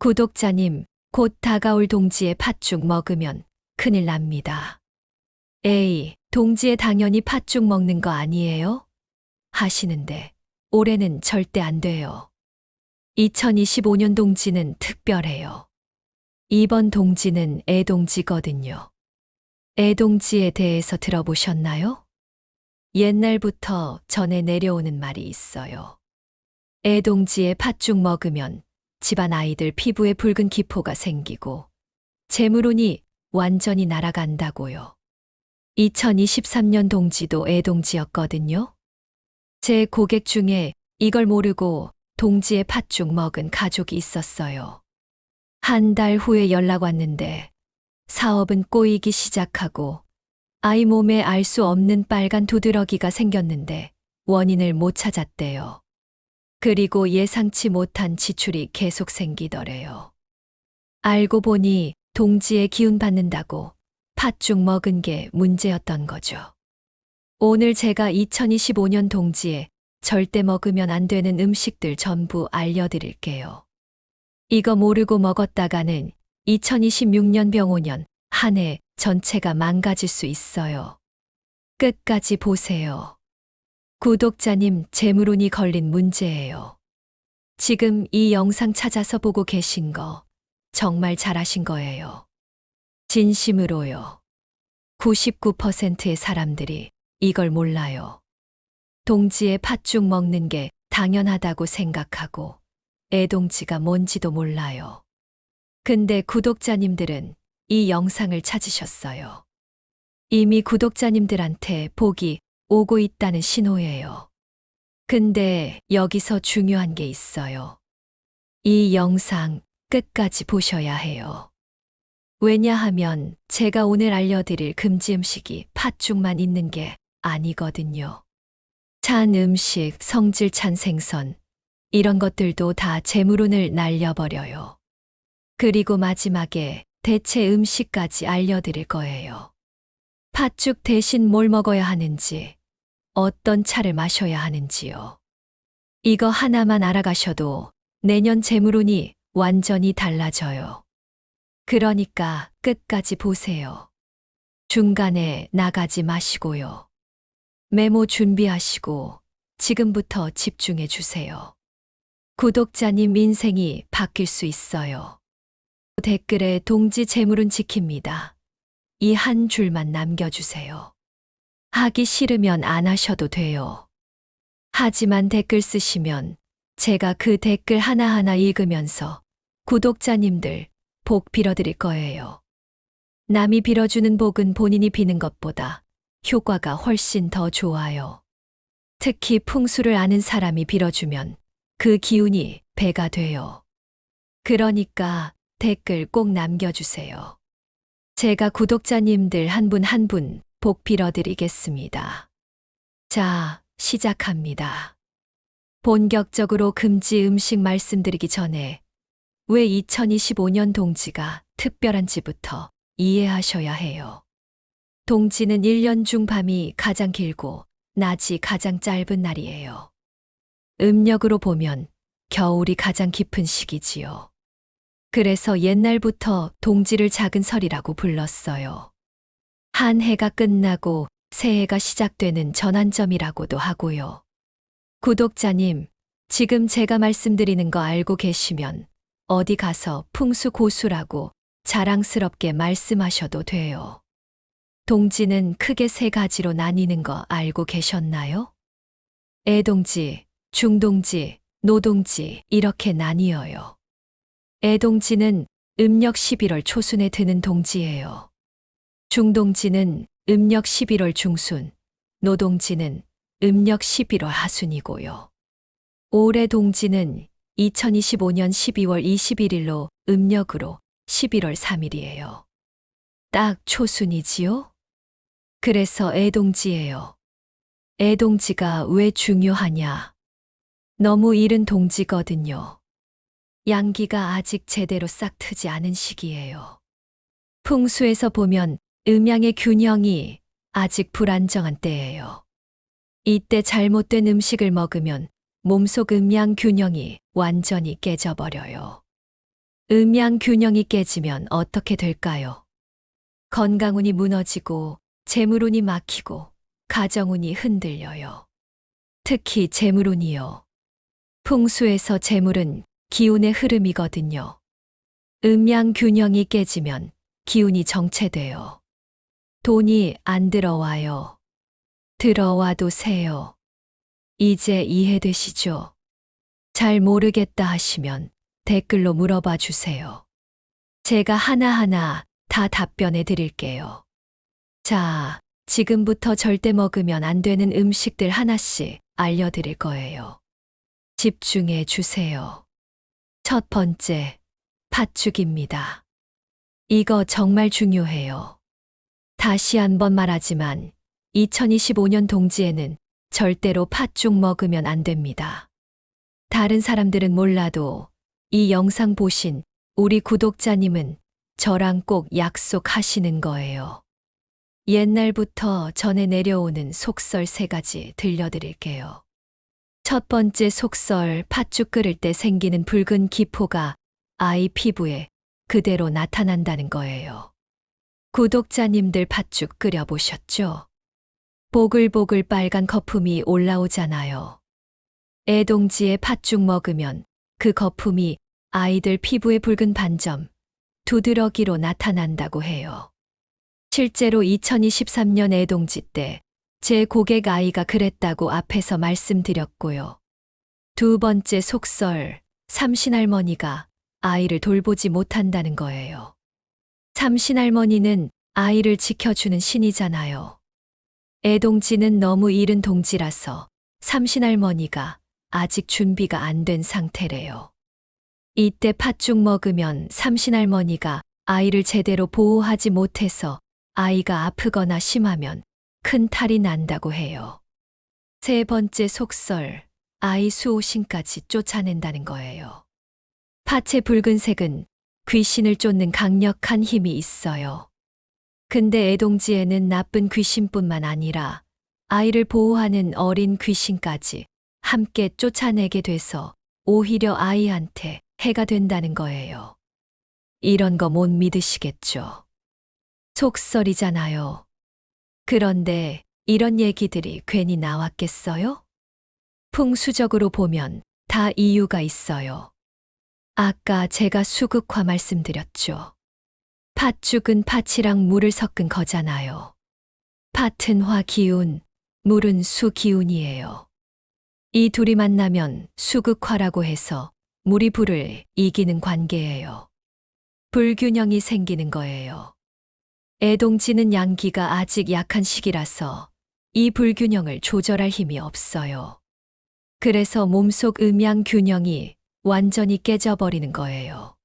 구독자님, 곧 다가올 동지의 팥죽 먹으면 큰일 납니다. 에이, 동지에 당연히 팥죽 먹는 거 아니에요? 하시는데, 올해는 절대 안 돼요. 2025년 동지는 특별해요. 이번 동지는 애동지거든요. 애동지에 대해서 들어보셨나요? 옛날부터 전해 내려오는 말이 있어요. 애동지에 팥죽 먹으면 집안 아이들 피부에 붉은 기포가 생기고 재물운이 완전히 날아간다고요. 2023년 동지도 애동지였거든요. 제 고객 중에 이걸 모르고 동지에 팥죽 먹은 가족이 있었어요. 한 달 후에 연락 왔는데 사업은 꼬이기 시작하고 아이 몸에 알 수 없는 빨간 두드러기가 생겼는데 원인을 못 찾았대요. 그리고 예상치 못한 지출이 계속 생기더래요. 알고 보니 동지에 기운 받는다고 팥죽 먹은 게 문제였던 거죠. 오늘 제가 2025년 동지에 절대 먹으면 안 되는 음식들 전부 알려드릴게요. 이거 모르고 먹었다가는 2026년 병오년 한 해 전체가 망가질 수 있어요. 끝까지 보세요. 구독자님 재물운이 걸린 문제예요. 지금 이 영상 찾아서 보고 계신 거 정말 잘하신 거예요. 진심으로요. 99%의 사람들이 이걸 몰라요. 동지에 팥죽 먹는 게 당연하다고 생각하고 애동지가 뭔지도 몰라요. 근데 구독자님들은 이 영상을 찾으셨어요. 이미 구독자님들한테 복이 오고 있다는 신호예요. 근데 여기서 중요한 게 있어요. 이 영상 끝까지 보셔야 해요. 왜냐하면 제가 오늘 알려드릴 금지 음식이 팥죽만 있는 게 아니거든요. 찬 음식, 성질 찬 생선, 이런 것들도 다 재물운을 날려버려요. 그리고 마지막에 대체 음식까지 알려드릴 거예요. 팥죽 대신 뭘 먹어야 하는지, 어떤 차를 마셔야 하는지요. 이거 하나만 알아가셔도 내년 재물운이 완전히 달라져요. 그러니까 끝까지 보세요. 중간에 나가지 마시고요. 메모 준비하시고 지금부터 집중해 주세요. 구독자님 인생이 바뀔 수 있어요. 댓글에 동지 재물은 지킵니다. 이 한 줄만 남겨주세요. 하기 싫으면 안 하셔도 돼요. 하지만 댓글 쓰시면 제가 그 댓글 하나하나 읽으면서 구독자님들 복 빌어드릴 거예요. 남이 빌어주는 복은 본인이 비는 것보다 효과가 훨씬 더 좋아요. 특히 풍수를 아는 사람이 빌어주면 그 기운이 배가 돼요. 그러니까 댓글 꼭 남겨주세요. 제가 구독자님들 한 분 한분 복 빌어드리겠습니다. 자, 시작합니다. 본격적으로 금지 음식 말씀드리기 전에 왜 2025년 동지가 특별한지부터 이해하셔야 해요. 동지는 1년 중 밤이 가장 길고 낮이 가장 짧은 날이에요. 음력으로 보면 겨울이 가장 깊은 시기지요. 그래서 옛날부터 동지를 작은 설이라고 불렀어요. 한 해가 끝나고 새해가 시작되는 전환점이라고도 하고요. 구독자님, 지금 제가 말씀드리는 거 알고 계시면 어디 가서 풍수 고수라고 자랑스럽게 말씀하셔도 돼요. 동지는 크게 세 가지로 나뉘는 거 알고 계셨나요? 애동지, 중동지, 노동지 이렇게 나뉘어요. 애동지는 음력 11월 초순에 드는 동지예요. 중동지는 음력 11월 중순, 노동지는 음력 11월 하순이고요. 올해 동지는 2025년 12월 21일로 음력으로 11월 3일이에요. 딱 초순이지요? 그래서 애동지예요. 애동지가 왜 중요하냐? 너무 이른 동지거든요. 양기가 아직 제대로 싹 트지 않은 시기예요. 풍수에서 보면 음양의 균형이 아직 불안정한 때예요. 이때 잘못된 음식을 먹으면 몸속 음양 균형이 완전히 깨져버려요. 음양 균형이 깨지면 어떻게 될까요? 건강운이 무너지고 재물운이 막히고 가정운이 흔들려요. 특히 재물운이요. 풍수에서 재물은 기운의 흐름이거든요. 음양 균형이 깨지면 기운이 정체돼요. 돈이 안 들어와요. 들어와도 세요. 이제 이해되시죠? 잘 모르겠다 하시면 댓글로 물어봐 주세요. 제가 하나하나 다 답변해 드릴게요. 자, 지금부터 절대 먹으면 안 되는 음식들 하나씩 알려드릴 거예요. 집중해 주세요. 첫 번째, 팥죽입니다. 이거 정말 중요해요. 다시 한번 말하지만 2025년 동지에는 절대로 팥죽 먹으면 안 됩니다. 다른 사람들은 몰라도 이 영상 보신 우리 구독자님은 저랑 꼭 약속하시는 거예요. 옛날부터 전해 내려오는 속설 세 가지 들려드릴게요. 첫 번째 속설 팥죽 끓일 때 생기는 붉은 기포가 아이 피부에 그대로 나타난다는 거예요. 구독자님들 팥죽 끓여보셨죠? 보글보글 빨간 거품이 올라오잖아요. 애동지에 팥죽 먹으면 그 거품이 아이들 피부의 붉은 반점, 두드러기로 나타난다고 해요. 실제로 2023년 애동지 때 제 고객 아이가 그랬다고 앞에서 말씀드렸고요. 두 번째 속설, 삼신할머니가 아이를 돌보지 못한다는 거예요. 삼신할머니는 아이를 지켜주는 신이잖아요. 애동지는 너무 이른 동지라서 삼신할머니가 아직 준비가 안 된 상태래요. 이때 팥죽 먹으면 삼신할머니가 아이를 제대로 보호하지 못해서 아이가 아프거나 심하면 큰 탈이 난다고 해요. 세 번째 속설, 아이 수호신까지 쫓아낸다는 거예요. 팥의 붉은색은 귀신을 쫓는 강력한 힘이 있어요. 근데 애동지에는 나쁜 귀신뿐만 아니라 아이를 보호하는 어린 귀신까지 함께 쫓아내게 돼서 오히려 아이한테 해가 된다는 거예요. 이런 거 못 믿으시겠죠? 속설이잖아요. 그런데 이런 얘기들이 괜히 나왔겠어요? 풍수적으로 보면 다 이유가 있어요. 아까 제가 수극화 말씀드렸죠. 팥죽은 팥이랑 물을 섞은 거잖아요. 팥은 화 기운, 물은 수 기운이에요. 이 둘이 만나면 수극화라고 해서 물이 불을 이기는 관계예요. 불균형이 생기는 거예요. 애동지는 양기가 아직 약한 시기라서 이 불균형을 조절할 힘이 없어요. 그래서 몸속 음양 균형이 완전히 깨져버리는 거예요.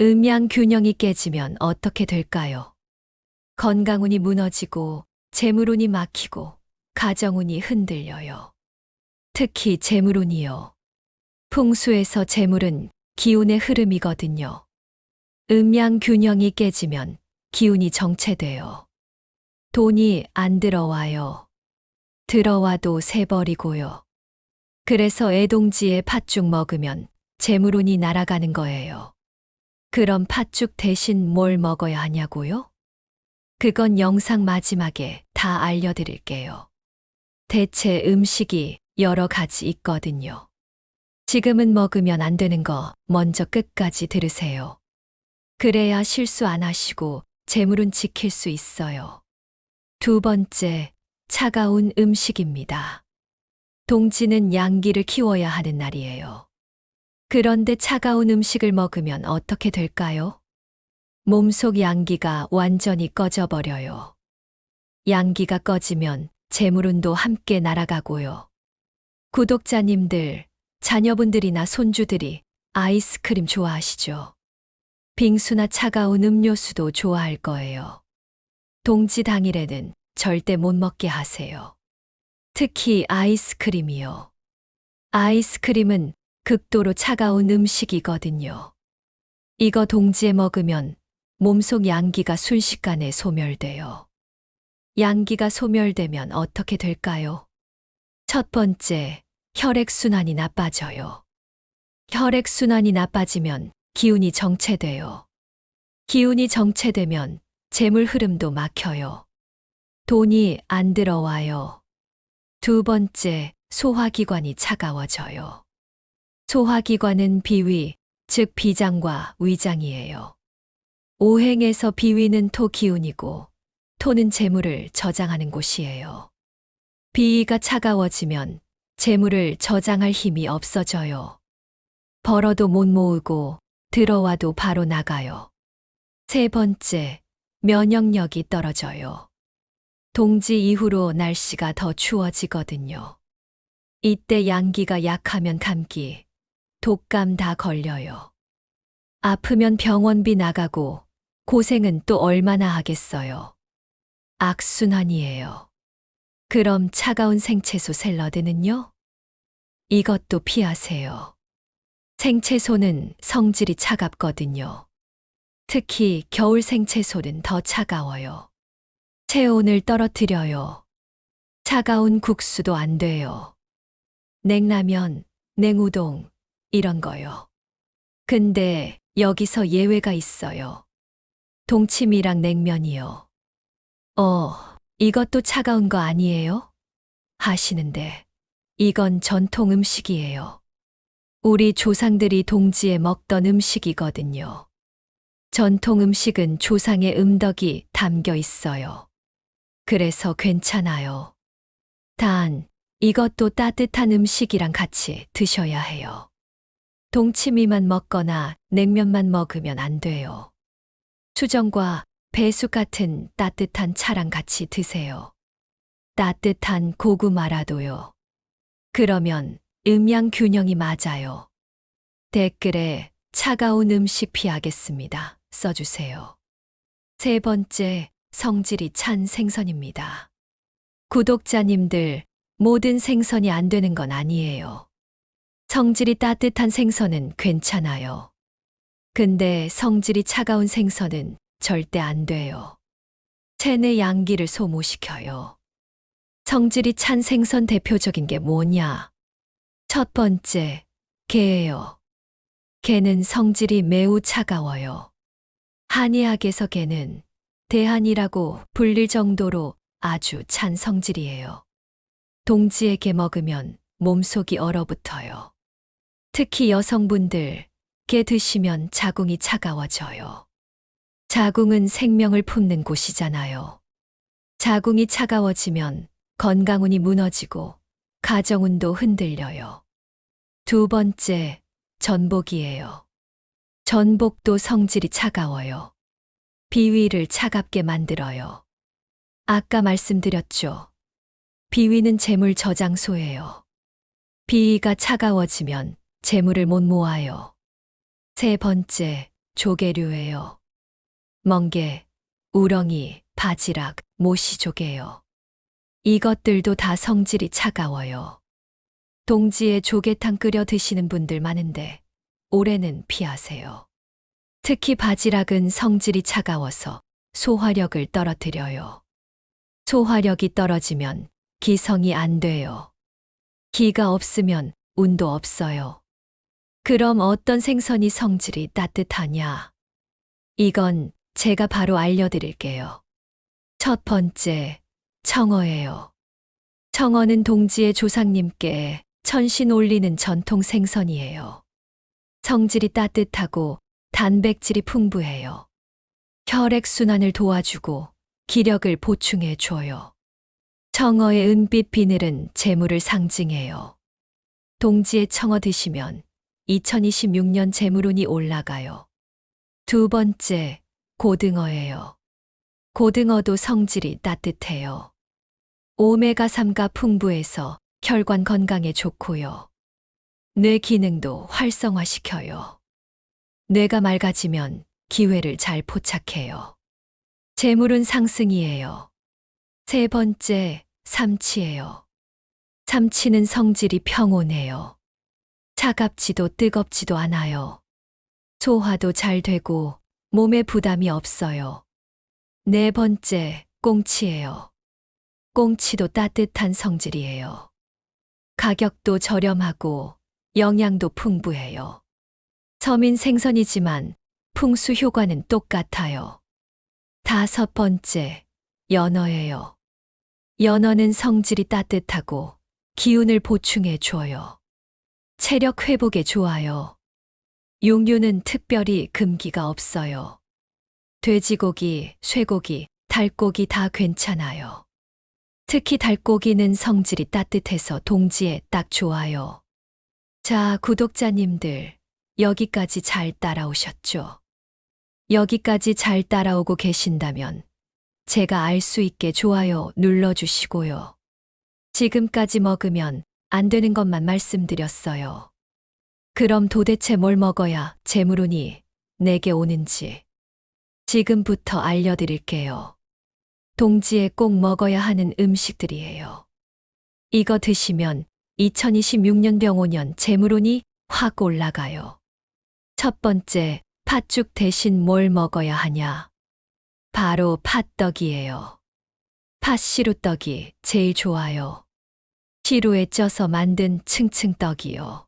음양 균형이 깨지면 어떻게 될까요? 건강운이 무너지고 재물운이 막히고 가정운이 흔들려요. 특히 재물운이요. 풍수에서 재물은 기운의 흐름이거든요. 음양 균형이 깨지면 기운이 정체돼요. 돈이 안 들어와요. 들어와도 새버리고요. 그래서 애동지에 팥죽 먹으면 재물운이 날아가는 거예요. 그럼 팥죽 대신 뭘 먹어야 하냐고요? 그건 영상 마지막에 다 알려드릴게요. 대체 음식이 여러 가지 있거든요. 지금은 먹으면 안 되는 거 먼저 끝까지 들으세요. 그래야 실수 안 하시고 재물은 지킬 수 있어요. 두 번째, 차가운 음식입니다. 동지는 양기를 키워야 하는 날이에요. 그런데 차가운 음식을 먹으면 어떻게 될까요? 몸속 양기가 완전히 꺼져버려요. 양기가 꺼지면 재물운도 함께 날아가고요. 구독자님들, 자녀분들이나 손주들이 아이스크림 좋아하시죠? 빙수나 차가운 음료수도 좋아할 거예요. 동지 당일에는 절대 못 먹게 하세요. 특히 아이스크림이요. 아이스크림은 극도로 차가운 음식이거든요. 이거 동지에 먹으면 몸속 양기가 순식간에 소멸돼요. 양기가 소멸되면 어떻게 될까요? 첫 번째, 혈액순환이 나빠져요. 혈액순환이 나빠지면 기운이 정체돼요. 기운이 정체되면 재물 흐름도 막혀요. 돈이 안 들어와요. 두 번째, 소화기관이 차가워져요. 소화기관은 비위, 즉 비장과 위장이에요. 오행에서 비위는 토 기운이고 토는 재물을 저장하는 곳이에요. 비위가 차가워지면 재물을 저장할 힘이 없어져요. 벌어도 못 모으고 들어와도 바로 나가요. 세 번째, 면역력이 떨어져요. 동지 이후로 날씨가 더 추워지거든요. 이때 양기가 약하면 감기, 독감 다 걸려요. 아프면 병원비 나가고 고생은 또 얼마나 하겠어요. 악순환이에요. 그럼 차가운 생채소 샐러드는요? 이것도 피하세요. 생채소는 성질이 차갑거든요. 특히 겨울 생채소는 더 차가워요. 체온을 떨어뜨려요. 차가운 국수도 안 돼요. 냉라면, 냉우동, 이런 거요. 근데 여기서 예외가 있어요. 동치미랑 냉면이요. 어, 이것도 차가운 거 아니에요? 하시는데, 이건 전통 음식이에요. 우리 조상들이 동지에 먹던 음식이거든요. 전통 음식은 조상의 음덕이 담겨 있어요. 그래서 괜찮아요. 단, 이것도 따뜻한 음식이랑 같이 드셔야 해요. 동치미만 먹거나 냉면만 먹으면 안 돼요. 수정과 배숙 같은 따뜻한 차랑 같이 드세요. 따뜻한 고구마라도요. 그러면 음양 균형이 맞아요. 댓글에 차가운 음식 피하겠습니다. 써주세요. 세 번째, 성질이 찬 생선입니다. 구독자님들, 모든 생선이 안 되는 건 아니에요. 성질이 따뜻한 생선은 괜찮아요. 근데 성질이 차가운 생선은 절대 안 돼요. 체내 양기를 소모시켜요. 성질이 찬 생선 대표적인 게 뭐냐? 첫 번째, 개예요. 개는 성질이 매우 차가워요. 한의학에서 개는 대한이라고 불릴 정도로 아주 찬 성질이에요. 동지의 개 먹으면 몸속이 얼어붙어요. 특히 여성분들, 게 드시면 자궁이 차가워져요. 자궁은 생명을 품는 곳이잖아요. 자궁이 차가워지면 건강운이 무너지고 가정운도 흔들려요. 두 번째, 전복이에요. 전복도 성질이 차가워요. 비위를 차갑게 만들어요. 아까 말씀드렸죠. 비위는 재물 저장소예요. 비위가 차가워지면 재물을 못 모아요. 세 번째, 조개류예요. 멍게, 우렁이, 바지락, 모시조개요. 이것들도 다 성질이 차가워요. 동지에 조개탕 끓여 드시는 분들 많은데 올해는 피하세요. 특히 바지락은 성질이 차가워서 소화력을 떨어뜨려요. 소화력이 떨어지면 기성이 안 돼요. 기가 없으면 운도 없어요. 그럼 어떤 생선이 성질이 따뜻하냐? 이건 제가 바로 알려드릴게요. 첫 번째, 청어예요. 청어는 동지의 조상님께 천신 올리는 전통 생선이에요. 성질이 따뜻하고 단백질이 풍부해요. 혈액순환을 도와주고 기력을 보충해 줘요. 청어의 은빛 비늘은 재물을 상징해요. 동지의 청어 드시면 2026년 재물운이 올라가요. 두 번째, 고등어예요. 고등어도 성질이 따뜻해요. 오메가3가 풍부해서 혈관 건강에 좋고요. 뇌 기능도 활성화시켜요. 뇌가 맑아지면 기회를 잘 포착해요. 재물은 상승이에요. 세 번째, 삼치예요. 삼치는 성질이 평온해요. 차갑지도 뜨겁지도 않아요. 소화도 잘 되고 몸에 부담이 없어요. 네 번째, 꽁치예요. 꽁치도 따뜻한 성질이에요. 가격도 저렴하고 영양도 풍부해요. 서민 생선이지만 풍수 효과는 똑같아요. 다섯 번째, 연어예요. 연어는 성질이 따뜻하고 기운을 보충해 줘요. 체력 회복에 좋아요. 육류는 특별히 금기가 없어요. 돼지고기, 쇠고기, 닭고기 다 괜찮아요. 특히 닭고기는 성질이 따뜻해서 동지에 딱 좋아요. 자, 구독자님들, 여기까지 잘 따라오셨죠? 여기까지 잘 따라오고 계신다면 제가 알 수 있게 좋아요 눌러주시고요. 지금까지 먹으면 안 되는 것만 말씀드렸어요. 그럼 도대체 뭘 먹어야 재물운이 내게 오는지 지금부터 알려드릴게요. 동지에 꼭 먹어야 하는 음식들이에요. 이거 드시면 2026년 병오년 재물운이 확 올라가요. 첫 번째, 팥죽 대신 뭘 먹어야 하냐? 바로 팥떡이에요. 팥시루떡이 제일 좋아요. 시루에 쪄서 만든 층층떡이요.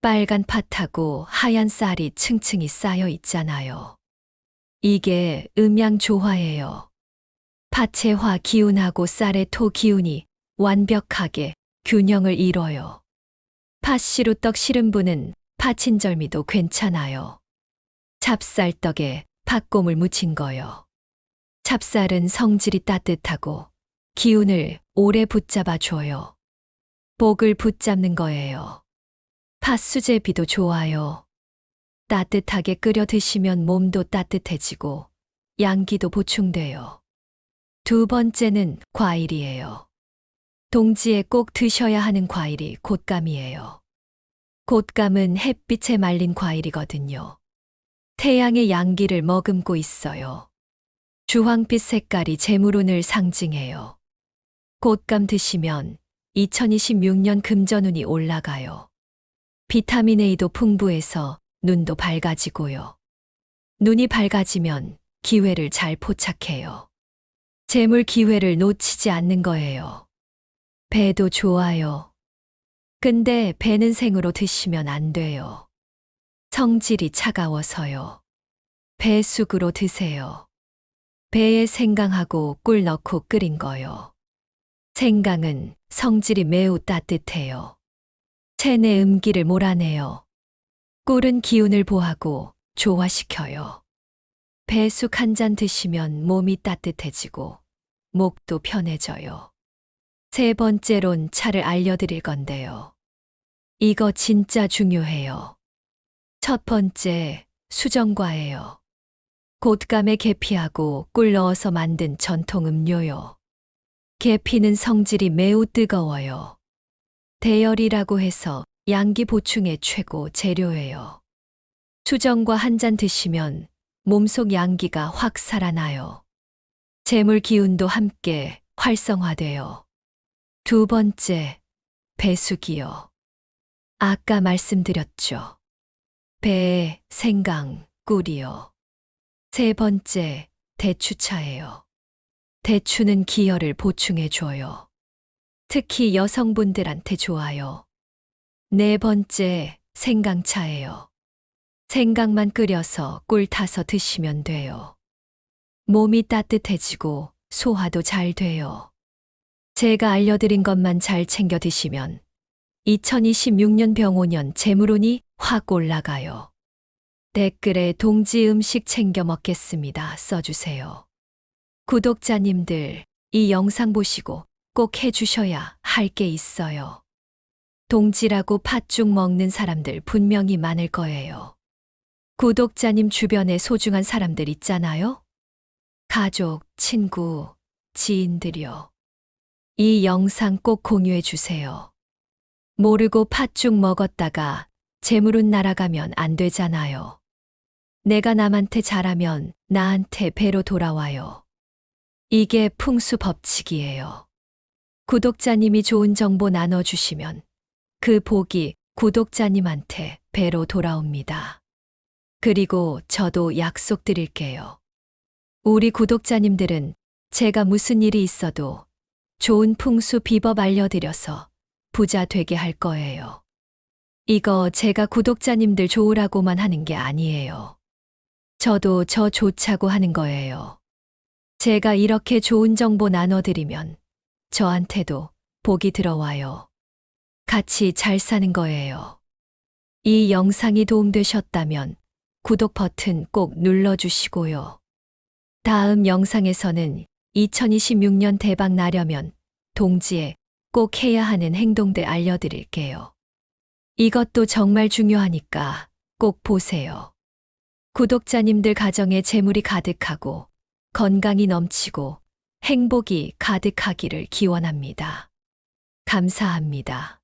빨간 팥하고 하얀 쌀이 층층이 쌓여 있잖아요. 이게 음양 조화예요. 팥의 화 기운하고 쌀의 토 기운이 완벽하게 균형을 이뤄요. 팥시루떡 시름부는 팥인절미도 괜찮아요. 찹쌀떡에 팥고물 묻힌 거요. 찹쌀은 성질이 따뜻하고 기운을 오래 붙잡아 줘요. 복을 붙잡는 거예요. 팥수제비도 좋아요. 따뜻하게 끓여 드시면 몸도 따뜻해지고 양기도 보충돼요. 두 번째는 과일이에요. 동지에 꼭 드셔야 하는 과일이 곶감이에요. 곶감은 햇빛에 말린 과일이거든요. 태양의 양기를 머금고 있어요. 주황빛 색깔이 재물운을 상징해요. 곶감 드시면 2026년 금전운이 올라가요. 비타민 A도 풍부해서 눈도 밝아지고요. 눈이 밝아지면 기회를 잘 포착해요. 재물 기회를 놓치지 않는 거예요. 배도 좋아요. 근데 배는 생으로 드시면 안 돼요. 성질이 차가워서요. 배숙으로 드세요. 배에 생강하고 꿀 넣고 끓인 거요. 생강은 성질이 매우 따뜻해요. 체내 음기를 몰아내요. 꿀은 기운을 보하고 조화시켜요. 배숙 한 잔 드시면 몸이 따뜻해지고 목도 편해져요. 세 번째론 차를 알려드릴 건데요. 이거 진짜 중요해요. 첫 번째, 수정과예요. 곶감에 계피하고 꿀 넣어서 만든 전통 음료요. 계피는 성질이 매우 뜨거워요. 대열이라고 해서 양기 보충의 최고 재료예요. 수정과 한 잔 드시면 몸속 양기가 확 살아나요. 재물 기운도 함께 활성화돼요. 두 번째, 배숙이요. 아까 말씀드렸죠. 배, 생강, 꿀이요. 세 번째, 대추차예요. 대추는 기혈을 보충해 줘요. 특히 여성분들한테 좋아요. 네 번째, 생강차예요. 생강만 끓여서 꿀 타서 드시면 돼요. 몸이 따뜻해지고 소화도 잘 돼요. 제가 알려드린 것만 잘 챙겨 드시면 2026년 병오년 재물운이 확 올라가요. 댓글에 동지 음식 챙겨 먹겠습니다 써주세요. 구독자님들, 이 영상 보시고 꼭 해주셔야 할 게 있어요. 동지라고 팥죽 먹는 사람들 분명히 많을 거예요. 구독자님 주변에 소중한 사람들 있잖아요? 가족, 친구, 지인들이요. 이 영상 꼭 공유해 주세요. 모르고 팥죽 먹었다가 재물운 날아가면 안 되잖아요. 내가 남한테 잘하면 나한테 배로 돌아와요. 이게 풍수 법칙이에요. 구독자님이 좋은 정보 나눠주시면 그 복이 구독자님한테 배로 돌아옵니다. 그리고 저도 약속드릴게요. 우리 구독자님들은 제가 무슨 일이 있어도 좋은 풍수 비법 알려드려서 부자 되게 할 거예요. 이거 제가 구독자님들 좋으라고만 하는 게 아니에요. 저도 저 좋자고 하는 거예요. 제가 이렇게 좋은 정보 나눠드리면 저한테도 복이 들어와요. 같이 잘 사는 거예요. 이 영상이 도움되셨다면 구독 버튼 꼭 눌러주시고요. 다음 영상에서는 2026년 대박 나려면 동지에 꼭 해야 하는 행동들 알려드릴게요. 이것도 정말 중요하니까 꼭 보세요. 구독자님들 가정에 재물이 가득하고 건강이 넘치고 행복이 가득하기를 기원합니다. 감사합니다.